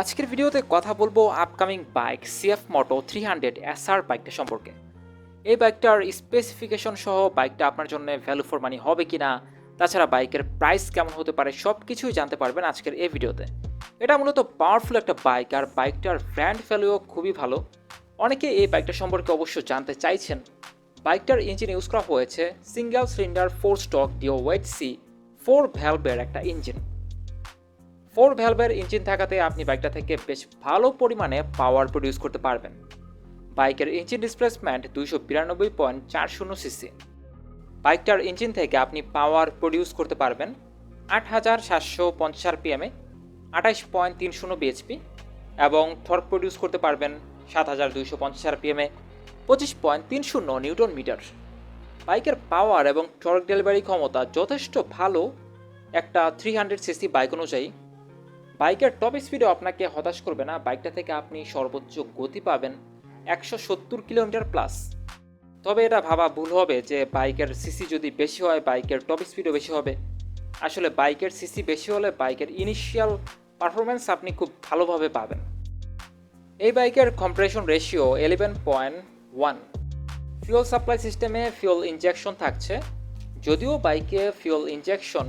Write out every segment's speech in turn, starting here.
আজকের ভিডিওতে কথা বলব upcoming bike CF Moto three hundred SR বাইকটা সম্পর্কে। এই বাইকটার স্পেসিফিকেশন সহ বাইকটা আপনার জন্য ভ্যালু ফর মানি হবে কি না তাছাড়া বাইকের প্রাইস কেমন হতে পারে সব কিছুই জানতে পারবেন আজকের এই ভিডিওতে। এটা মূলত পাওয়ারফুল একটা বাইক আর বাইকটার ব্র্যান্ড ভ্যালুও খুবই ভালো। অনেকে এই বাইকটা সম্পর্কে অবশ্য জানতে চাইছেন। বাইকটার ইঞ্জিন ইউজ করা হয়েছে সিঙ্গেল সিলিন্ডার ফোর স্টক ডিও ওয়েট সি ফোর ভ্যালভের একটা ইঞ্জিন ফোর ভ্যালভের ইঞ্জিন থাকাতে আপনি বাইকটা থেকে বেশ ভালো পরিমাণে পাওয়ার প্রডিউস করতে পারবেন। বাইকের ইঞ্জিন ডিসপ্লেসমেন্ট দুইশো বিরানব্বই পয়েন্ট চার শূন্য সিসি। বাইকটার ইঞ্জিন থেকে আপনি পাওয়ার প্রডিউস করতে পারবেন আট হাজার সাতশো পঞ্চাশ আরপিএমে, আঠাইশ পয়েন্ট তিন শূন্য বিএচপি এবং থর্ক প্রডিউস করতে পারবেন সাত হাজার দুইশো পঞ্চাশ আরপিএমে, পঁচিশ পয়েন্ট তিন শূন্য নিউটন মিটার। বাইকের পাওয়ার এবং টর্ক ডেলিভারি ক্ষমতা যথেষ্ট ভালো একটা থ্রি হান্ড্রেড সিসি বাইক অনুযায়ী বাইকের টপ স্পিডও আপনাকে হতাশ করবে না। বাইকটা থেকে আপনি সর্বোচ্চ গতি পাবেন একশো সত্তর কিলোমিটার প্লাস তবে এটা ভাবা ভুল হবে যে বাইকের সিসি যদি বেশি হয়, বাইকের টপ স্পিডও বেশি হবে। আসলে বাইকের সিসি বেশি হলে বাইকের ইনিশিয়াল পারফরমেন্স আপনি খুব ভালোভাবে পাবেন। এই বাইকের compression ratio eleven point one fuel supply সিস্টেমে ফিউল ইনজেকশন থাকছে। যদিও বাইকে ফিউল ইনজেকশন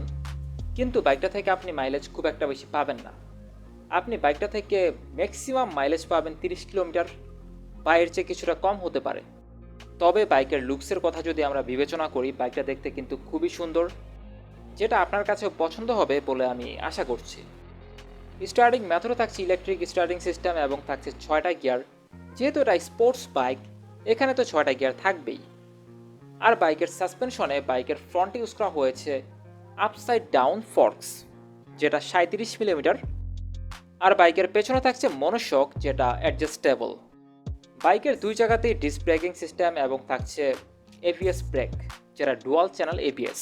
কিন্তু বাইকটা থেকে আপনি মাইলেজ খুব একটা বেশি পাবেন না। আপনি বাইকটা থেকে ম্যাক্সিমাম মাইলেজ পাবেন তিরিশ কিলোমিটার বাইরের চেয়ে কিছুটা কম হতে পারে। তবে বাইকের লুকসের কথা যদি আমরা বিবেচনা করি, বাইকটা দেখতে কিন্তু খুবই সুন্দর, যেটা আপনার কাছেও পছন্দ হবে বলে আমি আশা করছি। স্টার্টিং মেথডও থাকছে ইলেকট্রিক স্টার্টিং সিস্টেম এবং থাকছে ছয়টা গিয়ার যেহেতু এটা স্পোর্টস বাইক এখানে তো ছয়টা গিয়ার থাকবেই। আর বাইকের সাসপেনশনে বাইকের ফ্রন্ট ইউজ করা হয়েছে আপসাইড ডাউন ফর্কস যেটা সাঁত্রিশ মিলিমিটার, আর বাইকের পেছনে থাকছে মনোশক যেটা অ্যাডজাস্টেবল বাইকের দুই জায়গাতেই ডিস্ক ব্রেকিং সিস্টেম এবং থাকছে এবিএস ব্রেক যেটা ডুয়াল চ্যানেল এবিএস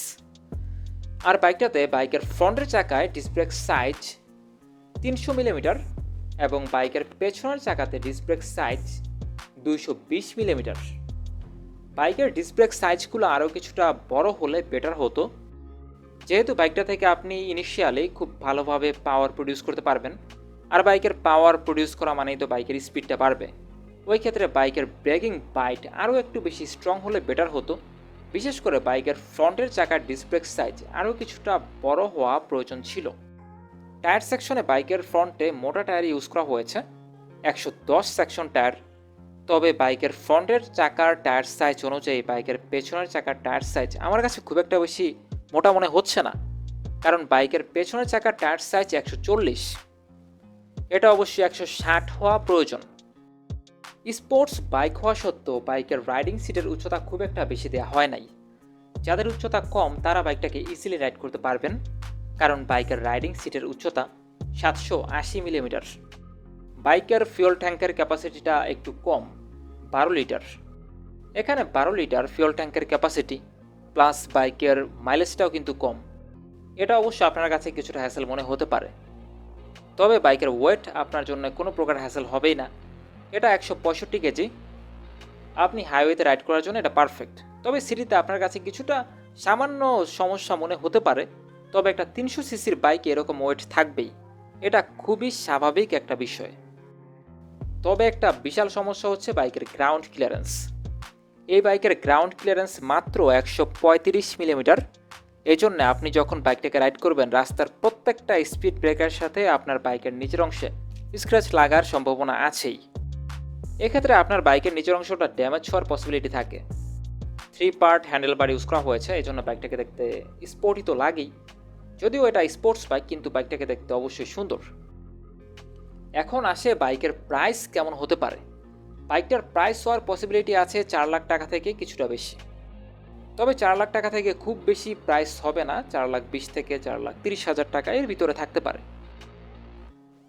আর বাইকটাতে বাইকের ফ্রন্টের চাকায় ডিস্ক ব্রেক সাইজ তিনশো মিলিমিটার এবং বাইকের পেছনের চাকাতে ডিস্ক ব্রেক সাইজ দুইশো বিশ মিলিমিটার। বাইকের ডিস্ক ব্রেক সাইজগুলো আরও কিছুটা বড় হলে বেটার হতো। যেহেতু বাইকটা থেকে আপনি ইনিশিয়ালি খুব ভালোভাবে পাওয়ার প্রডিউস করতে পারবেন, আর বাইকের পাওয়ার প্রডিউস করা মানেই তো বাইকের স্পিডটা বাড়বে। ওই ক্ষেত্রে বাইকের ব্রেকিং বাইট আরও একটু বেশি স্ট্রং হলে বেটার হতো। বিশেষ করে বাইকের ফ্রন্টের চাকার ডিসব্রেক সাইজ আরও কিছুটা বড় হওয়া প্রয়োজন ছিল। টায়ার সেকশনে বাইকের ফ্রন্টে মোটা টায়ার ইউজ করা হয়েছে, একশো দশ সেকশন টায়ার তবে বাইকের ফ্রন্টের চাকার টায়ার সাইজ অনুযায়ী বাইকের পেছনের চাকার টায়ার সাইজ আমার কাছে খুব একটা বেশি মোটা মনে হচ্ছে না। কারণ বাইকের পেছনের চাকার টায়ার সাইজ একশো চল্লিশ। এটা অবশ্যই একশো ষাট হওয়া প্রয়োজন। স্পোর্টস বাইক হওয়া সত্ত্বেও বাইকের রাইডিং সিটের উচ্চতা খুব একটা বেশি দেওয়া হয় নাই। যাদের উচ্চতা কম, তারা বাইকটাকে ইজিলি রাইড করতে পারবেন। কারণ বাইকের রাইডিং সিটের উচ্চতা সাতশো আশি মিলিমিটার। বাইকের ফিউল ট্যাঙ্কের ক্যাপাসিটিটা একটু কম, বারো লিটার। এখানে বারো লিটার ফিউল ট্যাঙ্কের ক্যাপাসিটি প্লাস বাইকের মাইলেজটাও কিন্তু কম। এটা অবশ্য আপনার কাছে কিছুটা হ্যাসেল মনে হতে পারে। তবে বাইকের ওয়েট আপনার জন্য কোনো প্রকার হ্যাসেল হবেই না। এটা একশো পঁয়ষট্টি কেজি। আপনি হাইওয়েতে রাইড করার জন্য এটা পারফেক্ট তবে সিটিতে আপনার কাছে কিছুটা সামান্য সমস্যা মনে হতে পারে। তবে একটা তিনশো সিসির বাইকে এরকম ওয়েট থাকবেই। এটা খুবই স্বাভাবিক একটা বিষয়। তবে একটা বিশাল সমস্যা হচ্ছে বাইকের গ্রাউন্ড ক্লিয়ারেন্স এই বাইকের গ্রাউন্ড ক্লিয়ারেন্স মাত্র একশো পঁয়ত্রিশ মিলিমিটার। এই জন্য আপনি যখন বাইকটাকে রাইড করবেন, রাস্তার প্রত্যেকটা স্পিড ব্রেকার সাথে আপনার বাইকের নিচের অংশে স্ক্র্যাচ লাগার সম্ভাবনা আছেই। এক্ষেত্রে আপনার বাইকের নিচের অংশটা ড্যামেজ হওয়ার পসিবিলিটি থাকে। Three part handle bar use করা হয়েছে এই জন্য বাইকটাকে দেখতে স্পোর্টই তো লাগেই। যদিও এটা স্পোর্টস বাইক কিন্তু বাইকটাকে দেখতে অবশ্যই সুন্দর। এখন আসে বাইকের প্রাইস কেমন হতে পারে। বাইকটার প্রাইস হওয়ার পসিবিলিটি আছে চার লাখ টাকা থেকে কিছুটা বেশি। তবে চার লাখ টাকা থেকে খুব বেশি প্রাইস হবে না, চার লাখ বিশ থেকে চার লাখ তিরিশ হাজার টাকা এর ভিতরে থাকতে পারে।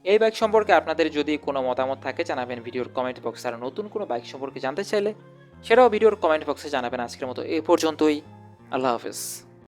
এই বাইক সম্পর্কে আপনাদের যদি কোনো মতামত থাকে, জানাবেন ভিডিওর কমেন্ট বক্সে আর নতুন কোনো বাইক সম্পর্কে জানতে চাইলে, সেটাও ভিডিওর কমেন্ট বক্সে জানাবেন। আজকের মতো এই পর্যন্তই। আল্লাহ হাফেজ।